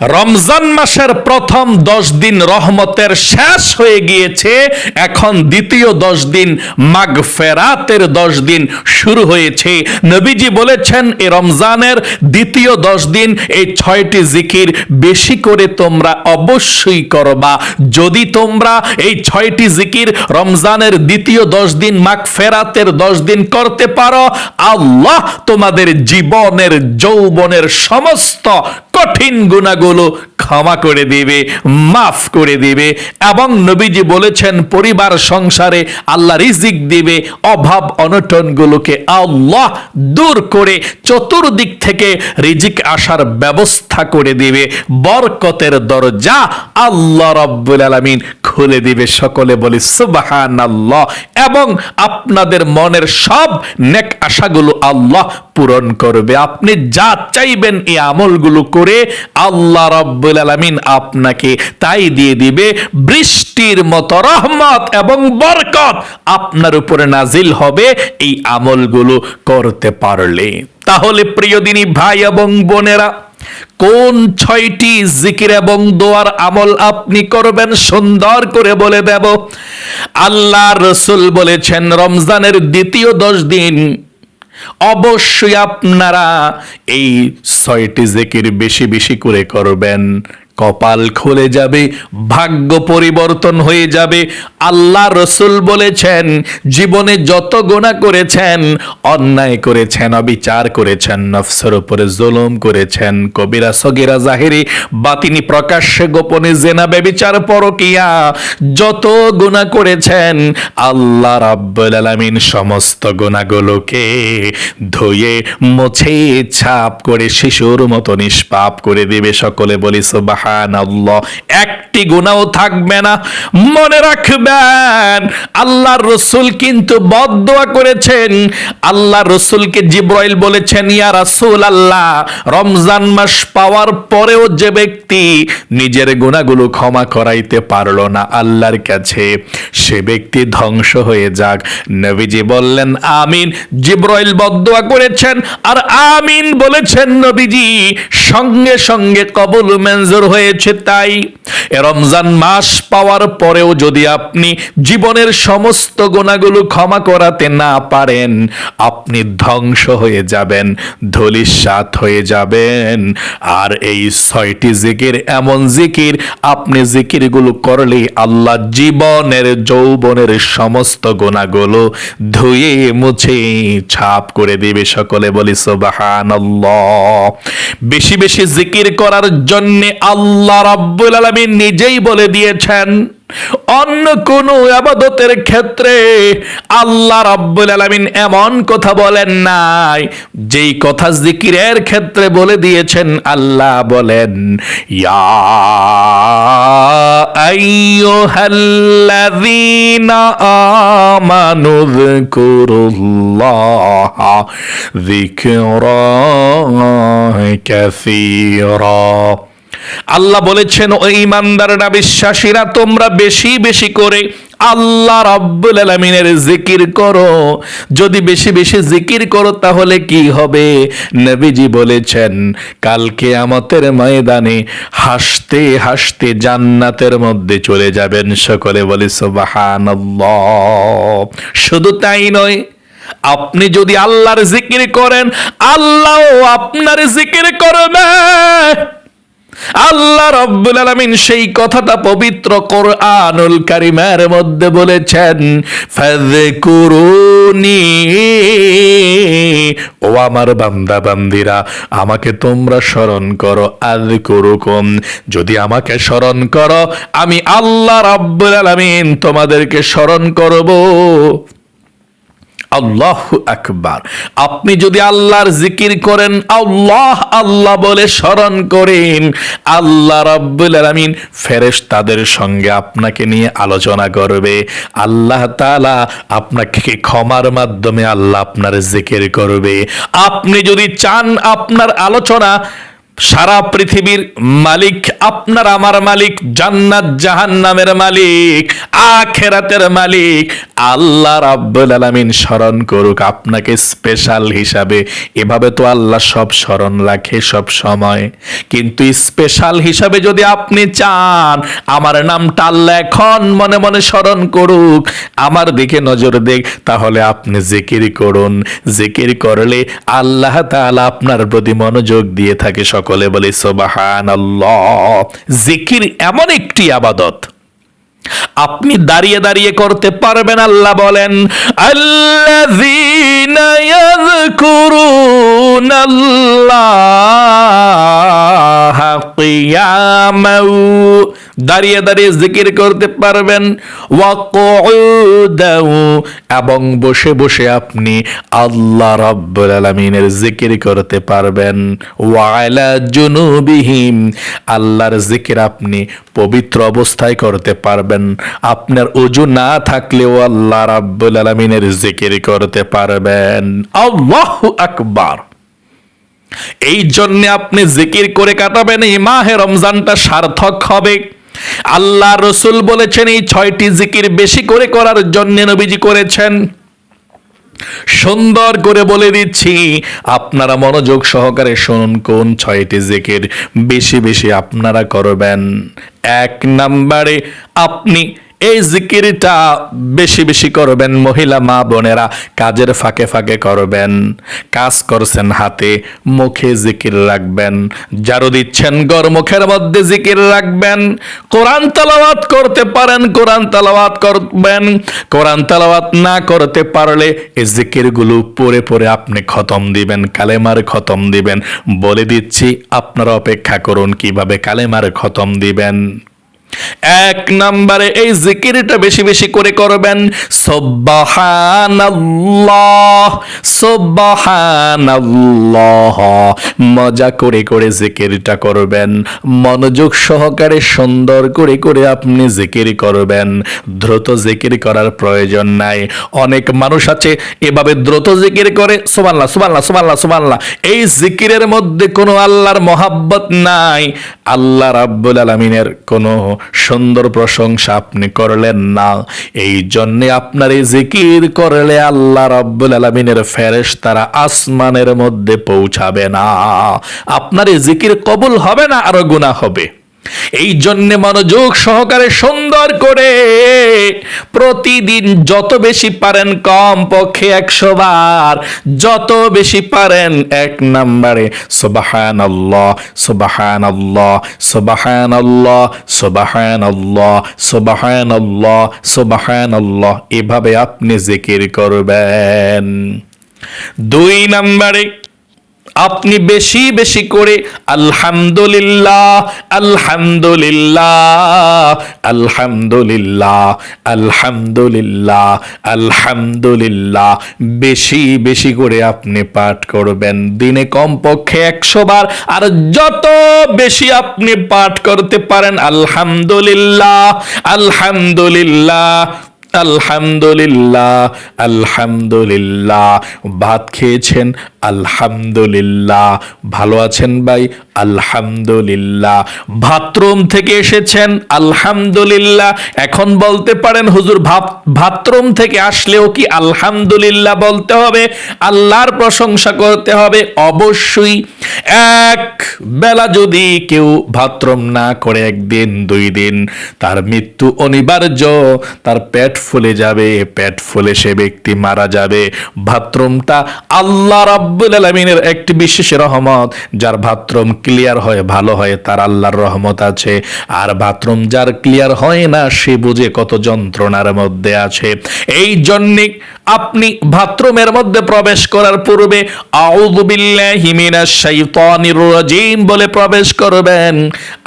রমজান মাসের প্রথম দশ দিন রহমতের শেষ হয়ে গিয়েছে। এখন দ্বিতীয় দশ দিন মাগ ফেরাতের দশ দিন শুরু হয়েছে। নবীজি বলেছেন এই রমজানের দ্বিতীয় দশ দিন এই ছয়টি জিকির বেশি করে তোমরা অবশ্যই করবা। যদি তোমরা এই ছয়টি জিকির রমজানের দ্বিতীয় দশ দিন মাগ ফেরাতের দশ দিন করতে পারো, আল্লাহ তোমাদের জীবনের, যৌবনের সমস্ত কঠিন গুণাগুলো ক্ষমা করে দিবে, মাফ করে দিবে এবং নবীজি বলেছেন, পরিবার সংসারে আল্লাহ রিজিক দিবে, অভাব অনটনগুলোকে আল্লাহ দূর করে চতুর্দিক থেকে রিজিক আসার ব্যবস্থা করে দিবে, বরকতের দরজা আল্লাহ রব্বুল আলামিন খুলে দিবে সকলে বলি সুবাহান আল্লাহ এবং আপনাদের মনের সব নেক আশাগুলো আল্লাহ পূরণ করবে। আপনি যা চাইবেন এই আমলগুলো করে আল্লাহ রব্বুল আলামিন আপনাকে তাই দিয়ে দিবে, বৃষ্টির মতো রহমত এবং বরকত আপনার উপরে নাজিল হবে, এই আমলগুলো করতে পারলে। তাহলে প্রিয় দিনী ভাই এবং বোনেরা, কোন ছয়টি জিকির এবং দোয়ার আমল আপনি করবেন সুন্দর করে বলে দেব। আল্লাহ রসুল বলেছেন, রমজানের দ্বিতীয় দশ দিন অবশ্যই আপনারা এই ছয়টি জেকের বেশি বেশি করে করবেন। কপাল খুলে যাবে, ভাগ্য পরিবর্তন হয়ে যাবে। আল্লাহ রসুল বলেছেন, জীবনে যত গোনা করেছেন, অন্যায় করেছেন, অবিচার করেছেন, নফসের উপরে জুলুম করেছেন, কবিরা সগিরা জাহেরি, বাতিনি প্রকাশ্যে গোপনে জেনা বেবিচার পরকিয়া, যত গুণা করেছেন, আল্লাহ রাব্বুল আলামিন সমস্ত গুণাগুলোকে ধুয়ে, মুছে, ছাপ করে, শিশুর মতো নিষ্পাপ করে দিবে। সকলে বলি সুবহানাল্লাহ। একটি গুণাও থাকবে না। মনে রাখবেন, আল্লাহর রসুল কিন্তু বদদোয়া করেছেন। আল্লাহ রসুলকে জিব্রাইল বলেছেন, ইয়া রাসূল আল্লাহ রমজান মাস পাওয়ার পরেও যে ব্যক্তি নিজের গুণাগুলো ক্ষমা করাইতে পারল না আল্লাহর কাছে, সে ব্যক্তি ধ্বংস হয়ে যাক। নবীজি বললেন, আমিন। জিব্রাইল বদদোয়া করেছেন, আর আমিন বলেছেন নবীজি। সঙ্গে সঙ্গে কবুল মঞ্জুর হয়েছে তাই। রমজান মাস পাওয়ার পরেও যদি আপনি জীবনের সমস্ত গোনাগুলো ক্ষমা করাতে না পারেন, আপনি ধ্বংস হয়ে যাবেন ধলিসাত হয়ে যাবেন। আর এই ছয়টি জিকির, এমন জিকির, আপনি জিকিরগুলো করলে আল্লাহ জীবনের, যৌবনের সমস্ত গোনাগুলো ধুয়ে মুছে ছাপ করে দিবে। সকলে বলি, সুবহানাল্লাহ। বেশি বেশি জিকির করার জন্যে আল্লাহ রাব্বুল আলামিন নিজেই বলে দিয়েছেন, অন্য কোন আবাদতের ক্ষেত্রে আল্লাহ রাব্বুল আলামিন এমন কথা বলেন নাই। যেই কথা জিকিরের ক্ষেত্রে বলে দিয়েছেন, আল্লাহ বলেন, ইয়া আইয়ুহাল্লাযীনা আমানু যিকুরুল্লাহা যিকরান কাসীরা। আল্লাহ বলেছেন, ও ইমানদাররা বিশ্বাসীরা, তোমরা বেশি বেশি করে আল্লাহ রাব্বুল আলামিনের জিকির করো। যদি বেশি বেশি জিকির করো, তাহলে কি হবে? নবীজি বলেছেন কালকে আমাদের ময়দানে হাসতে হাসতে জান্নাতের মধ্যে চলে যাবেন সকলে। বলে, সুবহানাল্লাহ। শুধু তাই নয়, আপনি যদি আল্লাহর জিকির করেন আল্লাহ আপনার জিকির করবে। আল্লাহ রব্বুল আলামিন সেই কথাটা পবিত্র কোরআনুল কারিমের মধ্যে বলেছেন, ফাযকুরুনি। ও আমার বান্দা বান্দিরা আমাকে তোমরা স্মরণ করো, আযকুরুকুম। যদি আমাকে স্মরণ করো, আমি আল্লাহ রাব্বুল আলামিন তোমাদেরকে স্মরণ করব। আল্লাহ আকবার। আপনি যদি আল্লাহর জিকির করেন, আল্লাহ আল্লাহ বলে স্মরণ করেন। আল্লাহ রাব্বুল আলামিন ফেরেশতাদের সঙ্গে আপনাকে নিয়ে আলোচনা করবে। আল্লাহ তাআলা আপনাকে ক্ষমার মাধ্যমে আল্লাহ আপনার জিকির করবে। আপনি যদি চান আপনার আলোচনা সারা পৃথিবীর মালিক, আপনার আমার মালিক, জান্নাত জাহান্নামের মালিক, আখেরাতের মালিক। আল্লাহ রাব্বুল আলামিন স্মরণ করুক, আপনাকে স্পেশাল হিসাবে। এভাবে তো আল্লাহ সব স্মরণ রাখে সব সময়। কিন্তু স্পেশাল হিসাবে যদি আপনি চান, আমার নামটা আল্লাহ এখন মনে মনে স্মরণ করুক। আমার দিকে নজর দেখ, তাহলে আপনি জিকির করুন। জিকির করলে আল্লাহ তাআলা আপনার প্রতি মনোযোগ দিয়ে থাকে সকলে। বলে সোবাহান জিকির এমন একটি আবাদত। আপনি দাঁড়িয়ে দাঁড়িয়ে করতে পারবেন, আল্লাহ বলেন দাঁড়িয়ে দাঁড়িয়ে জিকির করতে পারবেন এবং বসে বসে আপনি আল্লাহ রাব্বুল আলামিনের জিকির করতে পারবেন, ওয়ালা জুনুবিহিম। আল্লাহর জিকির আপনি পবিত্র অবস্থায় করতে পারবেন। আপনার অজু না থাকলেও আল্লাহ রাব্বুল আলামিনের জিকির করতে পারবেন। আল্লাহু আকবার। এই জন্য আপনি জিকির করে কাটাবেন, এই মাহে রমজানটা সার্থক হবে। আল্লাহ রসুল বলেছেন, এই ছয়টি জিকির বেশি করে করার জন্য নবীজি করেছেন। সুন্দর করে বলে দিচ্ছি, আপনারা মনোযোগ সহকারে শুনুন কোন ছয়টি জেকের বেশি বেশি আপনারা করবেন। এক নাম্বারে, আপনি এই জিকিরটা বেশি বেশি করবেন মহিলা মা বোনেরা, কাজের ফাঁকে ফাঁকে করবেন। কাজ করছেন হাতে, মুখে জিকির রাখবেন। জারু দিচ্ছেন গর মুখের মধ্যে জিকির রাখবেন। কোরআন তালাওয়াত করতে পারেন, কোরআন তালাওয়াত করবেন। কোরআন তালাওয়াত না করতে পারলে এই জিকিরগুলো পরে পরে আপনি খতম দিবেন, কালেমার খতম দিবেন। বলে দিচ্ছি, আপনারা অপেক্ষা করুন কীভাবে কালেমার খতম দিবেন। এক নম্বরে এই জিকিরটা বেশি বেশি করে করবেন মজা করে করে জিকিরটা করবেন, মনোযোগ সহকারে সুন্দর করে করে আপনি জিকির করবেন। দ্রুত জিকির করার প্রয়োজন নাই। অনেক মানুষ আছে, এভাবে দ্রুত জিকির করে, সুবহানাল্লাহ সুবহানাল্লাহ সুবহানাল্লাহ সুবহানাল্লাহ। এই জিকিরের মধ্যে কোনো আল্লাহর মহাব্বত নাই। আল্লাহ রাব্বুল আলামিনের কোনো সুন্দর প্রশংসা আপনি করলেন না। এই জন্য আপনার এই জিকির করলে আল্লাহ রাব্বুল আলামিনের ফেরেশ তারা আসমানের মধ্যে পৌঁছাবে না। আপনার এই জিকির কবুল হবে না, আরও গুনাহ হবে। এই জন্য মনোযোগ সহকারে সুন্দর করে প্রতিদিন যত বেশি পারেন কম পক্ষে একশো বার, যত বেশি পারেন এক নাম্বারে। সুবাহান আল্লাহ সুবাহান আল্লাহ সুবাহান আল্লাহ সুবাহান আল্লাহ সুবাহান আল্লাহ সুবাহান আল্লাহ এভাবে আপনি জিকির করবেন। দুই নাম্বারে আপনি বেশি বেশি করে আলহামদুলিল্লাহ আলহামদুলিল্লাহ আলহামদুলিল্লাহ আলহামদুলিল্লাহ আলহামদুলিল্লাহ। বেশি বেশি করে আপনি পাঠ করবেন। দিনে কমপক্ষে একশো বার। আর যত বেশি আপনি পাঠ করতে পারেন, আলহামদুলিল্লাহ আলহামদুলিল্লাহ আলহামদুলিল্লাহ আলহামদুলিল্লাহ। ভাত খেয়েছেন আলহামদুলিল্লাহ। ভালো আছেন ভাই? আলহামদুলিল্লাহ। বাথরুম থেকে এসেছেন, আলহামদুলিল্লাহ। এখন বলতে পারেন, হুজুর বাথরুম থেকে আসলেও কি আলহামদুলিল্লাহ বলতে হবে? আল্লাহর প্রশংসা করতে হবে, অবশ্যই। এক বেলা যদি কেউ বাথরুম না করে একদিন, দুই দিন, তার মৃত্যু অনিবার্য, তার পেট ফুলে যাবে, পেট ফুলে সে ব্যক্তি মারা যাবে। বাথরুমটা আল্লাহ রাব্বুল আলামিনের একটি বিশেষ রহমত, যার বাথরুম ক্লিয়ার হয়, ভালো হয়, তার আল্লাহর রহমত আছে। আর বাথরুম যার ক্লিয়ার হয় না, সে বুঝে কত যন্ত্রণার মধ্যে আছে। এই জন্যে আপনি বাথরুমের মধ্যে প্রবেশ করার পূর্বে রাজিম বলে প্রবেশ করবেন।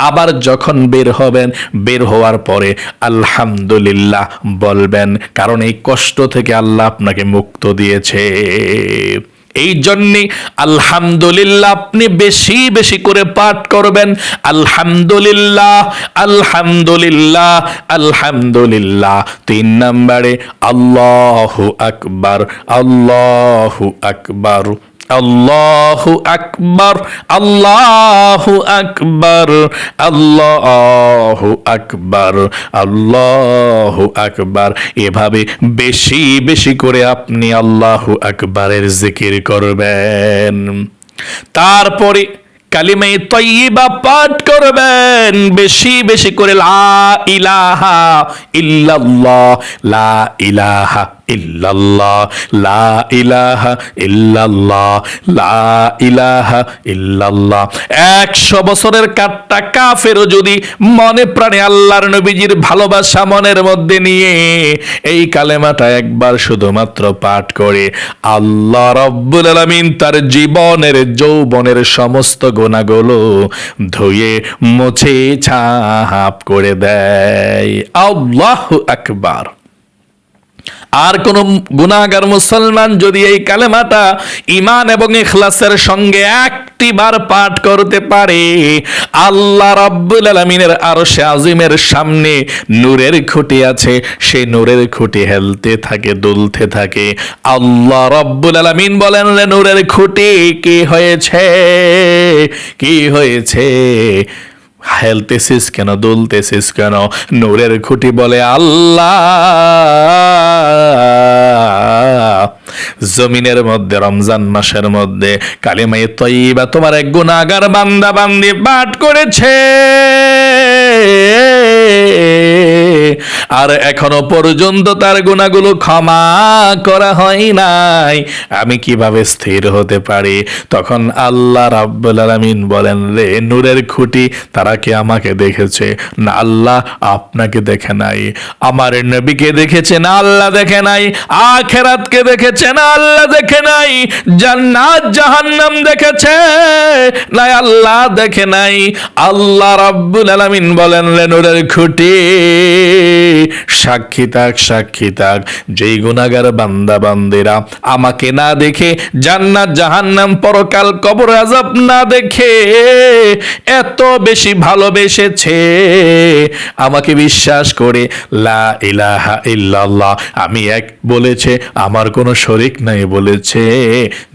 আবার যখন বের হবেন, বের হওয়ার পরে আলহামদুলিল্লাহ বলবেন, কারণ এই কষ্ট থেকে আল্লাহ আপনাকে মুক্ত দিয়েছে। এই জন্যে আলহামদুলিল্লাহ আপনি বেশি বেশি করে পাঠ করবেন। আলহামদুলিল্লাহ আলহামদুলিল্লাহ আলহামদুলিল্লাহ। তিন নম্বরে আল্লাহু আকবার আল্লাহু আকবার। আল্লাহু আকবার আল্লাহু আকবার আল্লাহু আকবার আল্লাহু আকবার। এভাবে বেশি বেশি করে আপনি আল্লাহু আকবারের জিকির করবেন। তারপরে কালিমাই তৈবা পাঠ করবেন। বেশি বেশি করে লা ইলাহা ইল্লাল্লাহ, লা ইলাহা ইল্লাল্লাহ, লা ইলাহা ইল্লাল্লাহ, লা ইলাহা ইল্লাল্লাহ। একশো বছরের কাটটা কাফেরও যদি মনে প্রাণে আল্লাহর নবীজির ভালোবাসা মনের মধ্যে নিয়ে এই কালেমাটা একবার শুধুমাত্র পাঠ করে, আল্লাহ রব্বুল আলামিন তার জীবনের, যৌবনের সমস্ত গোনাগুলো ধুয়ে, মুছে, ছাপ করে দেয়। আল্লাহ আকবার। আর কোন গুনাহগার মুসলমান যদি এই কালেমাটা ইমান এবং ইখলাসের সঙ্গে একটি বার পাঠ করতে পারে, আল্লাহ রাব্বুল আলামিনের আরশে আজিমের সামনে নূরের খুঁটি আছে। সেই নূরের খুঁটি হেলতে থাকে, দুলতে থাকে। আল্লাহ রাব্বুল আলামিন বলেন নূরের খুঁটি কি হয়েছে? কি হয়েছে? হেলতেছিস কেন, দুলতেছিস কেন? নূরের খুঁটি বলে, আল্লাহ! জমিনের মধ্যে, রমজান মাসের মধ্যে কালিমাই তৈবা তোমার এক গুণাগার বান্দা বান্দি পাঠ করেছে। আর এখনও পর্যন্ত তার গুণাগুলো ক্ষমা করা হয় নাই। আমি কীভাবে স্থির হতে পারি? তখন আল্লাহ রাব্বুল আলামিন বলেন রে নূরের খুঁটি, তারা কি আমাকে দেখেছে? না, আল্লাহ আপনাকে দেখে নাই। আমার নবীকে দেখেছে না, আল্লাহ দেখে নাই। আখেরাতকে দেখেছে না, আল্লাহ দেখে নাই। জান্নাত, জাহান্নাম দেখেছে না, আল্লাহ দেখে নাই। আল্লাহ রাব্বুল আলামিন বলেন রে নূরের খুঁটি সাক্ষী থাক সাক্ষী থাক, যেই গুণাগার বান্দা, বান্দিরা আমাকে না দেখে, জান্নাত, জাহান্নাম, পরকাল, কবর আজাব না দেখে, এত বেশি ভালোবেসেছে। আমাকে বিশ্বাস করে, লা ইলাহা ইল্লাল্লাহ, আমি এক বলেছে, আমার কোনো শরিক নাই বলেছে।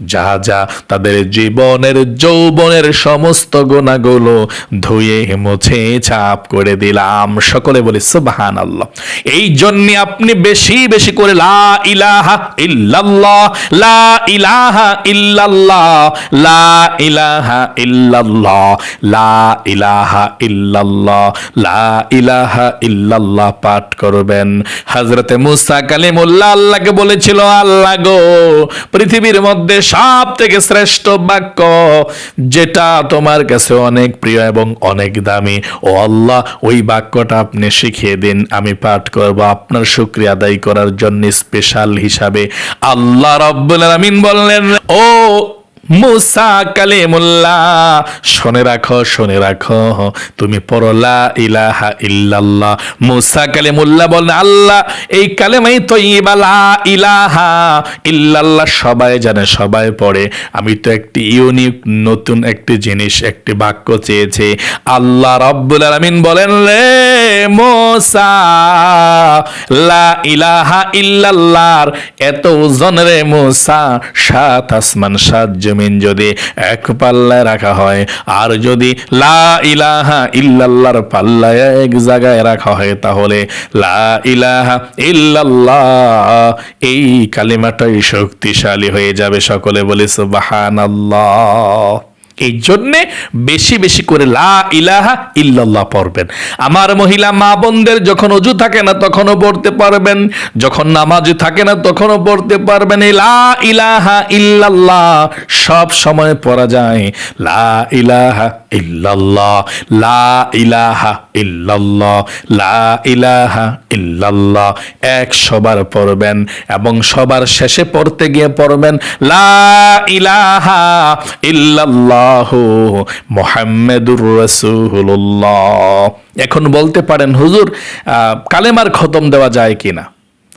যা যা তাদের জীবনের যৌবনের সমস্ত গুণাগুলো ধুয়ে, মুছে, ছাপ করে দিলাম। সকলে বলে সুবহান আল্লাহ এই জন্য আপনি বেশি বেশি করে, লা ইলাহা ইল্লাল্লাহ, লা ইলাহা ইল্লাল্লাহ, লা ইলাহা ইল্লাল্লাহ, লা ইলাহা ইল্লাল্লাহ, লা ইলাহা ইল্লাল্লাহ পাঠ করবেন। হযরতে মুসা কালিমুল্লাহ আল্লাহকে বলেছিল, আল্লাহ গো, পৃথিবীর মধ্যে সব থেকে শ্রেষ্ঠ বাক্য যেটা তোমার কাছে অনেক প্রিয় এবং অনেক দামি, ও আল্লাহ, ওই বাক্যটা আপনি শিখিয়ে দিন, আমি পাঠ করব আপনার শুক্রিয়া আদায় করার জন্য স্পেশাল হিসাবে। আল্লাহ রব্বুল আলামিন বললেন, ও মুসা কালিমুল্লাহ। শুনে রাখো শুনে রাখো, তুমি পড়লা ইলাহা ইল্লাল্লাহ। মুসা কালিমুল্লাহ বলেন, আল্লাহ, এই কালেমাই তো ইবালা ইলাহা ইল্লাল্লাহ। সবাই জানে, সবাই পড়ে। আমি তো একটি ইউনিক, নতুন একটি জিনিস, একটি বাক্য চেয়েছি। আল্লাহ রব্বুল আলামিন বলেন রে মোসা, লা ইলাহা ইল্লাল্লাহর এত ওজন রে মোসা, সাত আসমান, সাত জমিন যদি এক পাল্লায় রাখা হয়, আর যদি লা ইলাহা ইল্লাল্লাহর পাল্লায় এক জায়গায় রাখা হয়, তাহলে লা ইলাহা ইল্লাল্লাহ এই কালিমাটাই শক্তিশালী হয়ে যাবে। সকলে বলে সুবহানাল্লাহ। এই জন্যে বেশি বেশি করে লা ইলাহা ইল্লাল্লাহ পড়বেন। আমার মহিলা মা বোনদের যখন অজু থাকে না তখনও পড়তে পারবেন, যখন নামাজ থাকে না তখনও পড়তে পারবেন। এই লা ইলাহা ইল্লাল্লাহ সব সময় পড়া যায়। লা ইলাহা ইল্লাল্লাহ, লা ইলাহা ইল্লাল্লাহ, লা ইলাহা ইল্লাল্লাহ। এক সবার পড়বেন এবং সবার শেষে পড়তে গিয়ে পড়বেন, লা ইলাহা ইল্লাল্লাহ মোহাম্মদুর রসুল্লাহ এখন বলতে পারেন, হুজুর কালেমার খতম দেওয়া যায় কিনা?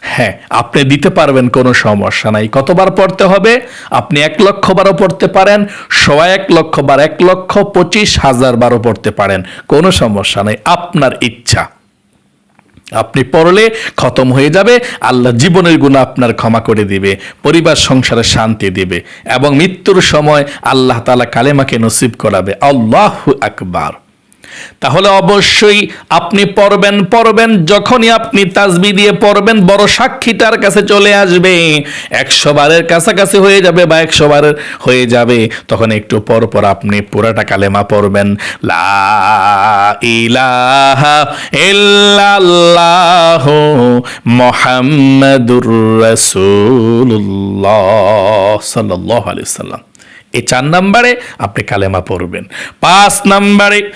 হ্যাঁ আপনি দিতে পারবেন কোনো সমস্যা নাই। কতবার পড়তে হবে? আপনি এক লক্ষ বারও পড়তে পারেন সোয়া এক লক্ষ বার এক লক্ষ পঁচিশ হাজার বারও পড়তে পারেন। কোনো সমস্যা নাই, আপনার ইচ্ছা। আপনি পড়লে খতম হয়ে যাবে, আল্লাহ জীবনের গুণ আপনার ক্ষমা করে দিবে, পরিবার, সংসারে শান্তি দিবে এবং মৃত্যুর সময় আল্লাহ তালা কালেমাকে নসিব করাবে। আল্লাহ আকবার। তাহলে অবশ্যই আপনি পড়বেন পড়বেন, যখনই আপনি তাজবি দিয়ে পড়বেন, বড় সাক্ষীটার কাছে চলে আসবে। একশো বারের কাছাকাছি হয়ে যাবে বা একশো বারের হয়ে যাবে, তখন একটু পর পর আপনি পুরাটা কালেমা পড়বেন। লা ইলাহা মুহাম্মাদুর রাসূলুল্লাহ সাল্লাল্লাহু আলাইহি সাল্লাম। এই চার নাম্বারে আপনি কালেমা পড়বেন। পাঁচ নাম্বারে,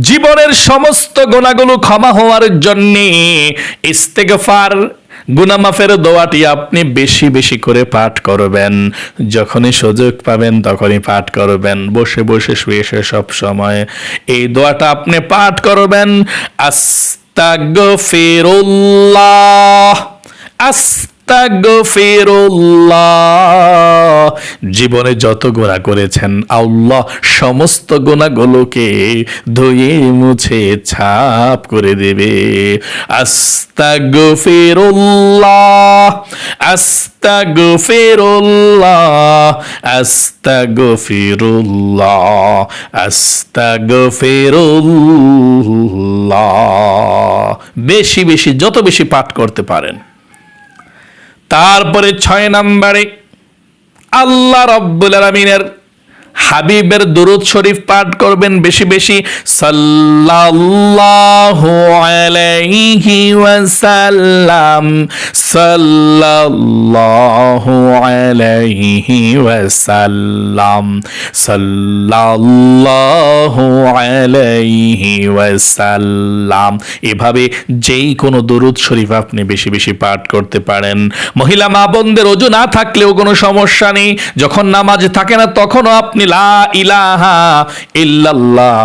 জীবনের সমস্ত গোনাগুলো ক্ষমা হওয়ার জন্যে ইস্তেগফার, গুনামাফের দোয়াটি আপনি বেশি বেশি করে পাঠ করবেন। যখনই সুযোগ পাবেন তখনই পাঠ করবেন। বসে বসে শুয়ে শুয়ে সব সময় এই দোয়াটা আপনি পাঠ করবেন। আস্তাগফিরুল্লাহ আস্তাগফিরুল্লাহ। জীবনে যত গোনা করেছেন, আল্লাহ সমস্ত গোনাগুলোকে ধুয়ে মুছে ছাপ করে দেবে। আস্তাগফিরুল্লাহ আস্তাগফিরুল্লাহ আস্তাগফিরুল্লাহ আস্তাগফিরুল্লাহ। বেশি বেশি, যত বেশি পাঠ করতে পারেন। তারপরে ছয় নম্বরে আল্লাহ রব্বুল আলমিনের হাবিবের দুরুদ শরীফ পাঠ করবেন বেশি বেশি। সাল্লাল্লাহু আলাইহি ওয়াসাল্লাম। সাল্লাল্লাহু আলাইহি ওয়াসাল্লাম। সাল্লাল্লাহু আলাইহি ওয়াসাল্লাম। এভাবে যেই কোনো দুরুদ শরীফ আপনি বেশি বেশি পাঠ করতে পারেন। মহিলা মা বোনদের ওজু না থাকলেও কোনো সমস্যা নেই। যখন নামাজ থাকে না, তখনও আপনি লা ইলাহা ইল্লাল্লাহ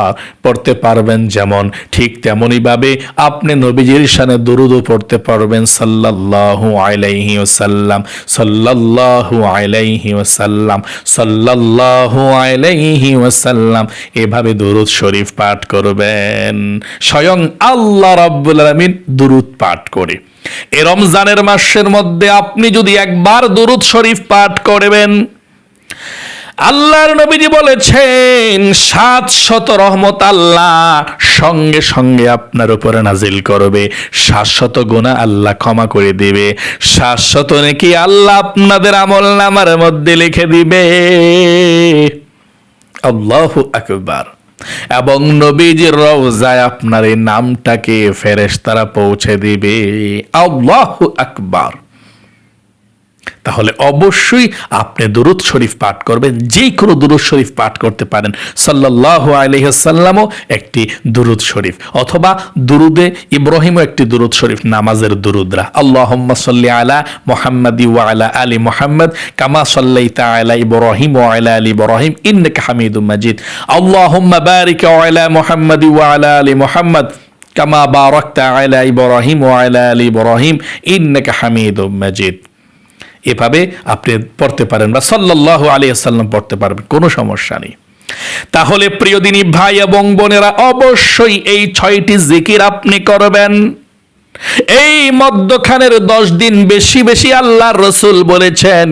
পড়তে পারবেন যেমন, ঠিক তেমনই ভাবে আপনি নবীজির শানে দুরুদও পড়তে পারবেন সাল্লাল্লাহু আলাইহি ওয়াসাল্লাম, সাল্লাল্লাহু আলাইহি ওয়াসাল্লাম, সাল্লাল্লাহু আলাইহি ওয়াসাল্লাম। এভাবে দুরুদ শরীফ পাঠ করবেন। স্বয়ং আল্লাহ রাব্বুল আলামিন দুরুদ পাঠ করে। এ রমজানের মাসের মধ্যে আপনি যদি একবার দুরুদ শরীফ পাঠ করবেন আল্লাহর নবীজি বলেছেন সাত শত রহমত আল্লাহ সঙ্গে সঙ্গে আপনার উপরে নাজিল করবে। শাশ্বত গুণা আল্লাহ ক্ষমা করে দিবে। শাশ্বত নাকি আল্লাহ আপনাদের আমল নামার মধ্যে লিখে দিবে। আল্লাহু আকবার। এবং নবীজির রওজায় আপনার এই নামটাকে ফেরেশতারা পৌঁছে দিবে। আল্লাহু আকবার। তাহলে অবশ্যই আপনি দুরুদ শরীফ পাঠ করবেন যে কোনো দুরুদ শরীফ পাঠ করতে পারেন। সাল্লাহ আলহিহাসাল্লামও একটি দুরুদ শরীফ, অথবা দুরুদে ইব্রাহিমও একটি দুরুদ শরীফ, নামাজের দুরুদরা। আল্লাহ সাল্লি আলা মোহাম্মদি ওয়ালা আলী মোহাম্মদ, কামা সাল্লাই তালা ইব্রাহিম ওয়ালা আলী ইব্রাহিম, ইন্নাক হামিদুম মাজিদ। আল্লাহুম্মা বারিক ওয়ালা মোহাম্মদি ওয়ালা আলী মোহাম্মদ, কামা বারাকতা আলা ইব্রাহিম ওয়ালা আলী ইব্রাহিম, ইন্নাকা হামিদুম মাজিদ। এভাবে আপনি পড়তে পারেন বা সাল্লাহ আলিয়াল্লাম পড়তে পারবেন, কোনো সমস্যা নেই। তাহলে প্রিয়দিনী ভাই এবং বোনেরা, অবশ্যই এই ছয়টি জিকির আপনি করবেন। এই মদ্যখানের দশ দিন বেশি বেশি আল্লাহ রসুল বলেছেন,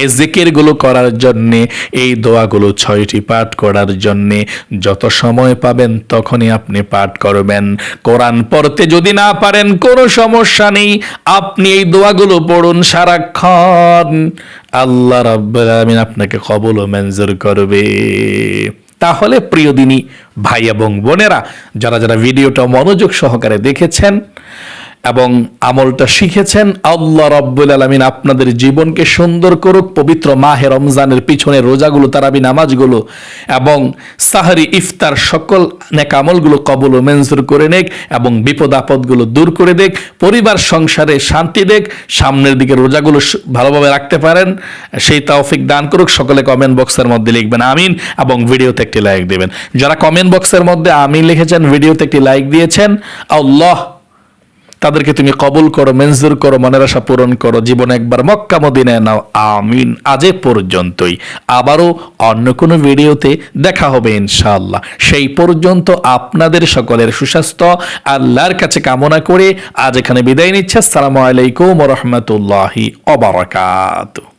এই জিকিরগুলো করার জন্যে, এই দোয়াগুলো ছয়টি পাঠ করার জন্যে, যত সময় পাবেন তখনই আপনি পাঠ করবেন। কোরআন পড়তে যদি না পারেন, কোনো সমস্যা নেই, আপনি এই দোয়াগুলো পড়ুন সারাক্ষণ। আল্লাহ রাব্বুল আপনাকে কবল ও মঞ্জুর করবে। তাহলে প্রিয় দিনী, ভাই এবং বোনেরা, যারা যারা ভিডিওটা মনোযোগ সহকারে দেখেছেন এবং আমলটা শিখেছেন, আল্লাহ রব্বুল আলমিন আপনাদের জীবনকে সুন্দর করুক, পবিত্র মাহে রমজানের পিছনে রোজাগুলো, তারাবি নামাজগুলো এবং সাহারি, ইফতার সকল নেক আমলগুলো কবল ও মঞ্জুর করে নেক এবং বিপদ আপদগুলো দূর করে দেখ পরিবার, সংসারে শান্তি দেখ সামনের দিকে রোজাগুলো ভালোভাবে রাখতে পারেন। সেই তাওফিক দান করুক, সকলে কমেন্ট বক্সের মধ্যে লিখবেন আমিন এবং ভিডিওতে একটি লাইক দেবেন। যারা কমেন্ট বক্সের মধ্যে আমিন লিখেছেন, ভিডিওতে একটি লাইক দিয়েছেন, আল্লাহ তাদেরকে তুমি কবুল করো মেনজুর করো, মনের আশা পূরণ করো। জীবন একবার মক্কা মদিনায় নাও। আমিন। আজে পর্যন্তই। আবারও অন্য কোনো ভিডিওতে দেখা হবে ইনশাআল্লাহ। সেই পর্যন্ত আপনাদের সকলের সুস্বাস্থ্য, আল্লাহর কাছে কামনা করে আজ এখানে বিদায় নিচ্ছে। আসসালামু আলাইকুম রহমতুল্লাহি অবরাকাত